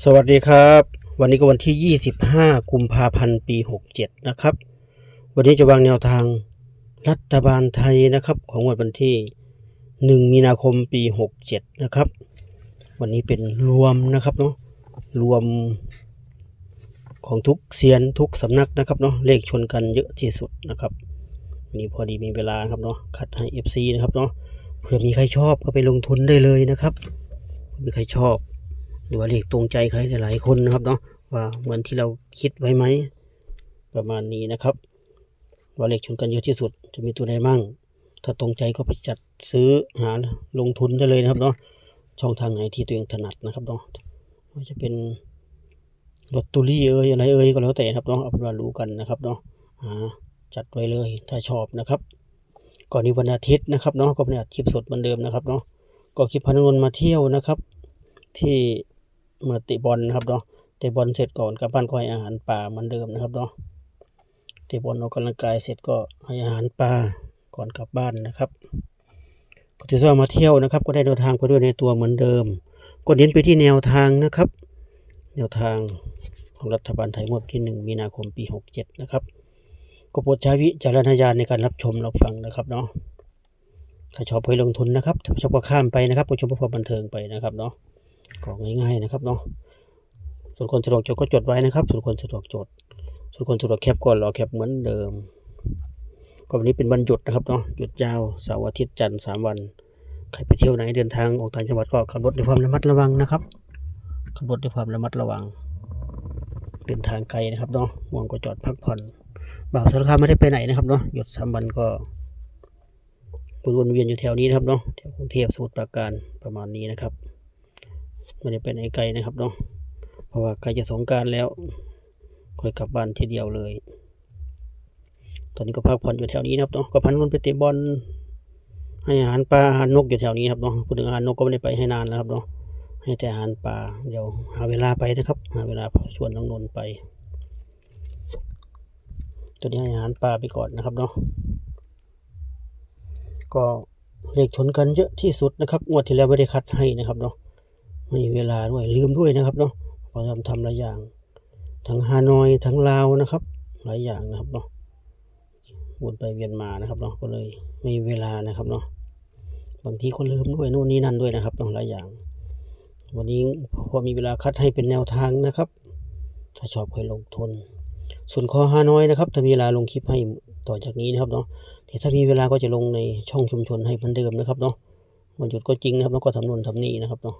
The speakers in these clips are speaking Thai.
สวัสดีครับ วันนี้ก็วันที่ 25 กุมภาพันธ์ ปี 67 นะครับ วันนี้จะวางแนวทางรัฐบาลไทยนะครับของวดวันที่ 1 มีนาคมปี 67 นะครับ วันนี้เป็นรวมนะครับเนาะรวมของทุกเซียนทุกสำนักนะครับเนาะเลขชนกันเยอะที่สุดนะครับวันนี้พอดีมีเวลาครับเนาะคัดให้ FC นะครับเนาะเผื่อมีใครชอบก็ไปลงทุนได้เลยนะครับ มีใครชอบ รือว่าเลขตรงใจใครหลายๆคนนะครับเนาะว่าเหมือนที่เราคิดไว้ไหมประมาณนี้นะครับ ว่าเลขชนกันเยอะที่สุดจะมีตัวใดมั่ง ถ้าตรงใจก็ไปจัดซื้อหาลงทุนได้เลยนะครับเนาะช่องทางไหนที่ตัวเองถนัดนะครับเนาะว่าจะเป็นลอตเตอรี่เอ่ยอะไรเอ่ยก็แล้วแต่นะครับเนาะเอาเป็นว่ารู้กันนะครับเนาะหาจัดไว้เลยถ้าชอบนะครับ ก่อนนี้วันอาทิตย์นะครับเนาะก็เป็นอัดคลิปสดเหมือนเดิมนะครับเนาะก็คลิปพานุนมาเที่ยวนะครับ ที่ มาเตะบอลนะครับเนาะเตะบอลเสร็จก่อนกลับบ้านก็ให้อาหารปลาเหมือนเดิมนะครับเนาะเตะบอลออกกำลังกายเสร็จก็ให้อาหารปลาก่อนกลับบ้านนะครับ ก็ถือว่ามาเที่ยวนะครับ ก็ได้เดินทางไปด้วยในตัวเหมือนเดิม ก็เน้นไปที่แนวทางนะครับ แนวทางของรัฐบาลไทยงวดที่ 1 มีนาคมปี 67 นะครับก็โปรดใช้วิจารณญาณในการรับชมรับฟังนะครับเนาะถ้าชอบไปลงทุนนะครับถ้าชอบก็ข้ามไปนะครับไปชมเพื่อความบันเทิงไปนะครับเนาะ ก็ง่ายๆนะครับเนาะส่วนคนสะดวกจดก็จดไว้นะครับ ส่วนคนสะดวกจด ส่วนคนสะดวกแคปก็รอแคปเหมือนเดิม ก็วันนี้เป็นวันหยุดนะครับเนาะหยุดยาวเสาร์อาทิตย์จันทร์สามวันใครไปเที่ยวไหนเดินทางออกต่างจังหวัดก็ขับรถด้วยความระมัดระวังนะครับขับรถด้วยความระมัดระวัง เดินทางไกลนะครับเนาะมองก็จอดพักผ่อนบ่าวสารคามไม่ได้ไปไหนนะครับเนาะหยุดสามวันก็วนเวียนอยู่แถวนี้นะครับเนาะแถวกรุงเทพสมุทรปราการประมาณนี้นะครับ ไม่ได้ไปไหนไกลนะครับเนาะเพราะว่าใกล้จะสงการแล้วค่อยกลับบ้านทีเดียวเลย ตอนนี้ก็พักผ่อนอยู่แถวนี้นะครับเนาะก็พันวนไปเตะบอลให้อาหารปลาอาหารนกอยู่แถวนี้ครับเนาะพูดถึงอาหารนกก็ไม่ได้ไปให้นานแล้วครับเนาะให้แต่อาหารปลาเดี๋ยวหาเวลาไปนะครับ หาเวลาชวนน้องนนท์ไป ตัวนี้ให้อาหารปลาไปก่อนนะครับเนาะก็เลขชนกันเยอะที่สุดนะครับงวดที่แล้วไม่ได้คัดให้นะครับเนาะ ไม่มีเวลาด้วยลืมด้วยนะครับเนาะพราะทำทำหลายอย่าง ทั้งฮานอยทั้งลาวนะครับ หลายอย่างนะครับเนาะวนไปเวียนมานะครับเนาะก็เลยไม่มีเวลานะครับเนาะบางทีก็ลืมด้วยนู่นนี่นั่นด้วยนะครับเนาะหลายอย่าง วันนี้พอมีเวลาคัดให้เป็นแนวทางนะครับ ถ้าชอบค่อยลงทุน ส่วนคอฮานอยนะครับถ้ามีเวลาลงคลิปให้ต่อจากนี้นะครับเนาะแต่ถ้ามีเวลาก็จะลงในช่องชุมชนให้เหมือนเดิมนะครับเนาะวันหยุดก็จริงนะครับแล้วก็ทำนู่นทำนี่นะครับเนาะ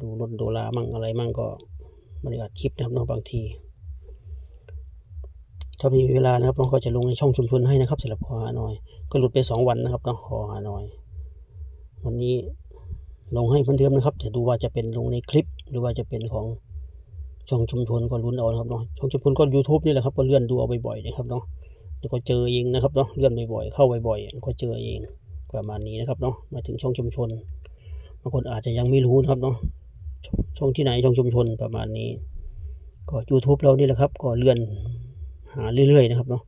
ดูรถดูลามั่งอะไรมั่งก็ไม่ได้อัดคลิปนะครับเนาะบางที ถ้ามีเวลานะครับเราก็จะลงในช่องชุมชนให้นะครับสำหรับคอหานอย ก็หลุดไปสองวันนะครับเนาะคอหานอย วันนี้ลงให้เหมือนเดิมนะครับ แต่ดูว่าจะเป็นลงในคลิปหรือว่าจะเป็นของช่องชุมชนก็ลุ้นเอานะครับเนาะช่องชุมชนก็ YouTube นี่แหละครับก็เลื่อนดูเอาบ่อยๆนะครับเนาะเดี๋ยวก็เจอเองนะครับเนาะเลื่อนบ่อยๆเข้าบ่อยๆก็เจอเองประมาณนี้นะครับเนาะมาถึงช่องชุมชนบางคนอาจจะยังไม่รู้นะครับเนาะ ช่องที่ไหนช่องชุมชนประมาณนี้ ก็ YouTube เรานี่แหละครับ ก็เลื่อนหาเรื่อยๆนะครับเนาะ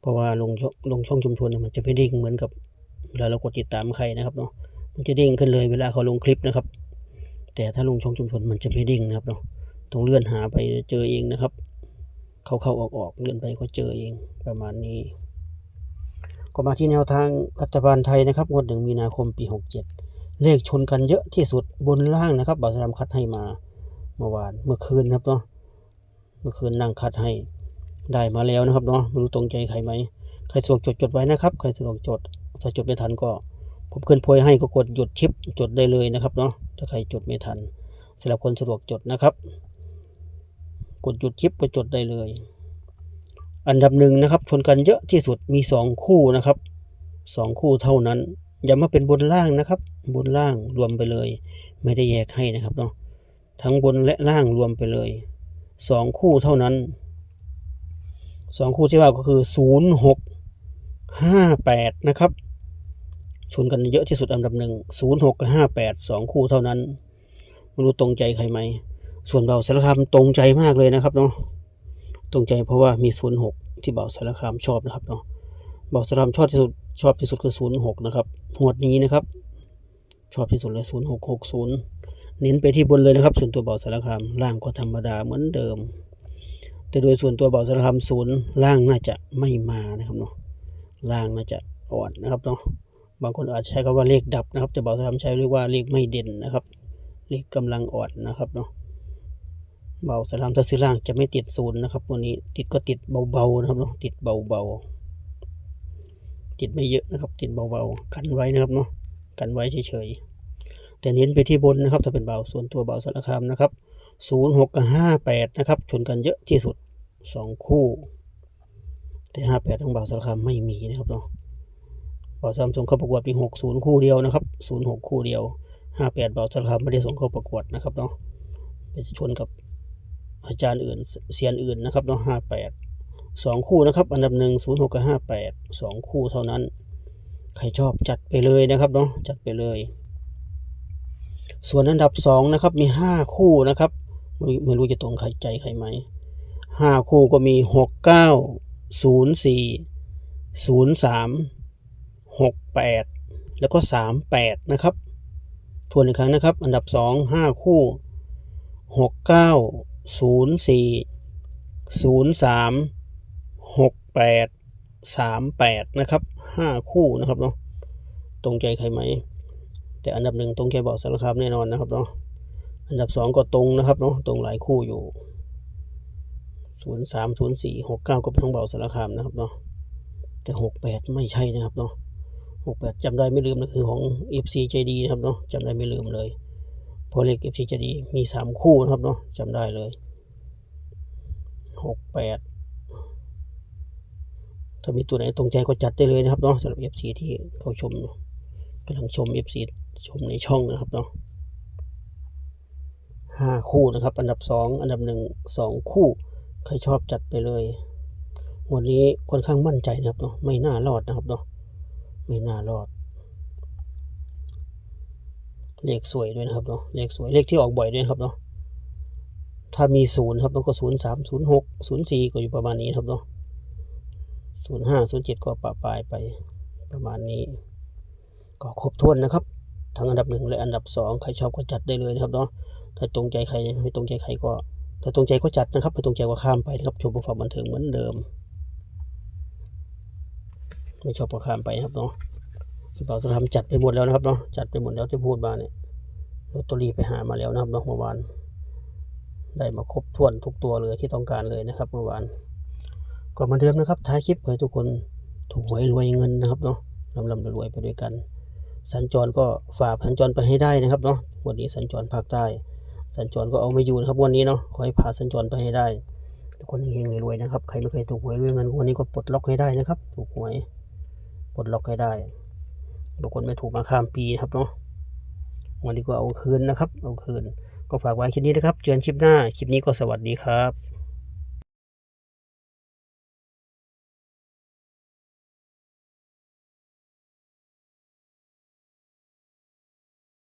เพราะว่าลงช่องลงช่องชุมชนมันจะไม่เด้งเหมือนกับเวลาเรากดติดตามใครนะครับเนาะมันจะเด้งขึ้นเลยเวลาเขาลงคลิปนะครับ แต่ถ้าลงช่องชุมชนมันจะไม่เด้งนะครับเนาะต้องเลื่อนหาไปเจอเองนะครับ เข้าเข้าออกออกเลื่อนไปก็เจอเองประมาณนี้ ก็มาที่แนวทางรัฐบาลไทยนะครับงวดหนึ่งมีนาคมปี 67 เลขชนกันเยอะที่สุดบนล่างนะครับบ่าวสลามคัดให้มาเมื่อวานเมื่อคืนนะครับเนาะเมื่อคืนนั่งคัดให้ได้มาแล้วนะครับเนาะไม่รู้ตรงใจใครไหมใครสะดวกจดจดไว้นะครับใครสะดวกจดถ้าจดไม่ทันก็ ผมขึ้นโพยให้ก็กดหยุดคลิปจดได้เลยนะครับเนาะถ้าใครจดไม่ทันสำหรับคนสะดวกจดนะครับ กดหยุดคลิปไปจดได้เลย อันดับหนึ่งนะครับชนกันเยอะที่สุดมีสองคู่นะครับสองคู่เท่านั้น อย่ามาเป็นบนล่างนะครับ บนล่างรวมไปเลย ไม่ได้แยกให้นะครับเนาะทั้งบนและล่างรวมไปเลยสองคู่เท่านั้นสองคู่ที่ว่าก็คือศูนย์หกห้าแปดนะครับชนกันเยอะที่สุดอันดับหนึ่งศูนย์หกกับห้าแปดสองคู่เท่านั้นไม่รู้ตรงใจใครไหม ส่วนเบาสารคามตรงใจมากเลยนะครับเนาะตรงใจเพราะว่ามีศูนย์หกที่เบาสารคามชอบนะครับเนาะเบาสารคามชอบที่สุด ชอบที่สุดคือศูนะครับหวดนี้นะครับ ชอบที่สุดเลยศูนย์หกหกศูนย์เน้นไปที่บนเลยนะครับ ส่วนตัวเบาสารคามล่างก็ธรรมดาเหมือนเดิม แต่โดยส่วนตัวเบาสารคามศูนย์ล่างน่าจะไม่มานะครับเนาะล่างน่าจะอ่อนนะครับเนาะบางคนอาจใช้คำว่าเลขดับนะครับแต่เบาสารคามใช้เรียกว่าเลขไม่เด่นนะครับเลขกำลังอ่อนนะครับเนาะเบาสารคามถ้าซื้อล่างจะไม่ติดศูนย์นะครับวันนี้ติดก็ติดเบาๆนะครับเนาะติดเบาๆ ติดไม่เยอะนะครับ ติดเบาๆกันไว้นะครับเนาะกันไว้เฉยๆแต่เน้นไปที่บนนะครับ ถ้าเป็นเบาส่วนตัวเบาสารคามนะครับศูนย์หกกับห้าแปดนะครับ ชนกันเยอะที่สุดสองคู่ แต่ห้าแปดของเบาสารคามไม่มีนะครับเนาะเบาสามส่งเข้าประกวดมีหกศูนย์คู่เดียวนะครับศูนย์หกคู่เดียวห้าแปดเบาสารคามไม่ได้ส่งเข้าประกวดนะครับเนาะไปชนกับอาจารย์อื่นเซียนอื่นนะครับเนาะห้ 2 คู่นะครับ อันดับหนึ่งศูนย์หกับสองคู่เท่านั้น ใครชอบจัดไปเลยนะครับเนาะจัดไปเลย ส่วนอันดับ 2 นะครับ มี 5 คู่นะครับ ไม่รู้จะตรงใครใจใครไหม 5 คู่ก็มี 6 9 0 4 0 3 6 8 แล้วก็ 3 8 นะครับทวนอีกครั้งนะครับ อันดับ 2 5 คู่ 6 9 0 4 0 3 หกแปดสามแปดนะครับห้าคู่นะครับเนาะตรงใจใครไหม แต่อันดับหนึ่งตรงแค่บอกสารคามแน่นอนนะครับเนาะอันดับสองก็ตรงนะครับเนาะตรงหลายคู่อยู่ศูนย์สามศูนย์สี่หกเก้าก็เป็นของเบาสารคามนะครับเนาะแต่หกแปดไม่ใช่นะครับเนาะหกแปดจำได้ไม่ลืมนะคือของ FC ใจดีนะครับเนาะจำได้ไม่ลืมเลยเพราะเลข FC ใจดีมีสามคู่นะครับเนาะจำได้เลยหกแปด ถ้ามีตัวไหนตรงใจก็จัดได้เลยนะครับเนาะสำหรับ FC ที่เขาชมกำลังชม FC ชมในช่องนะครับเนาะห้าคู่นะครับ อันดับสองอันดับหนึ่งสองคู่ ใครชอบจัดไปเลย วันนี้ค่อนข้างมั่นใจนะครับเนาะไม่น่ารอดนะครับเนาะไม่น่ารอด เลขสวยด้วยนะครับเนาะเลขสวยเลขที่ออกบ่อยด้วยครับเนาะถ้ามีศูนย์ครับมันก็ศูนย์สามศูนย์หกศูนย์สี่ก็อยู่ประมาณนี้ครับเนาะ ศูนย์ห้าศูนย์เจ็ดก็ปะปลายไปประมาณนี้ ก็ครบถ้วนนะครับ ทั้งอันดับหนึ่งและอันดับสองใครชอบก็จัดได้เลยนะครับเนาะถ้าตรงใจใครไม่ตรงใจใครก็ถ้าตรงใจก็จัดนะครับไม่ตรงใจก็ข้ามไปนะครับชมประฟังบันเทิงเหมือนเดิมไม่ชอบก็ข้ามไปนะครับเนาะสุเปาจะทำจัดไปหมดแล้วนะครับเนาะจัดไปหมดแล้วที่พูดมาเนี่ยลอตเตอรี่ไปหามาแล้วนะครับเนาะเมื่อวานได้มาครบถ้วนทุกตัวเลยที่ต้องการเลยนะครับเมื่อวาน ก็เหมาเดิมนะครับท้ายคลิปขอให้ทุกคนถูกหวยรวยเงินนะครับเนาะลำลำรวยไปด้วยกัน สัญจรก็ฝ่าสัญจรไปให้ได้นะครับเนาะวันนี้สัญจรภาคใต้ สัญจรก็เอาไม่อยู่นะครับวันนี้เนาะขอให้พาสัญจรไปให้ได้ ทุกคนเฮงๆรวยๆนะครับใครไม่เคยถูกหวยรวยเงินวันนี้ก็ปลดล็อกให้ได้นะครับ ถูกหวยปลดล็อกให้ได้บางคนไม่ถูกมาข้ามปีนะครับเนาะวันนี้ก็เอาคืนนะครับ เอาคืน ก็ฝากไว้คลิปนี้นะครับ เจอกันคลิปหน้า คลิปนี้ก็สวัสดีครับ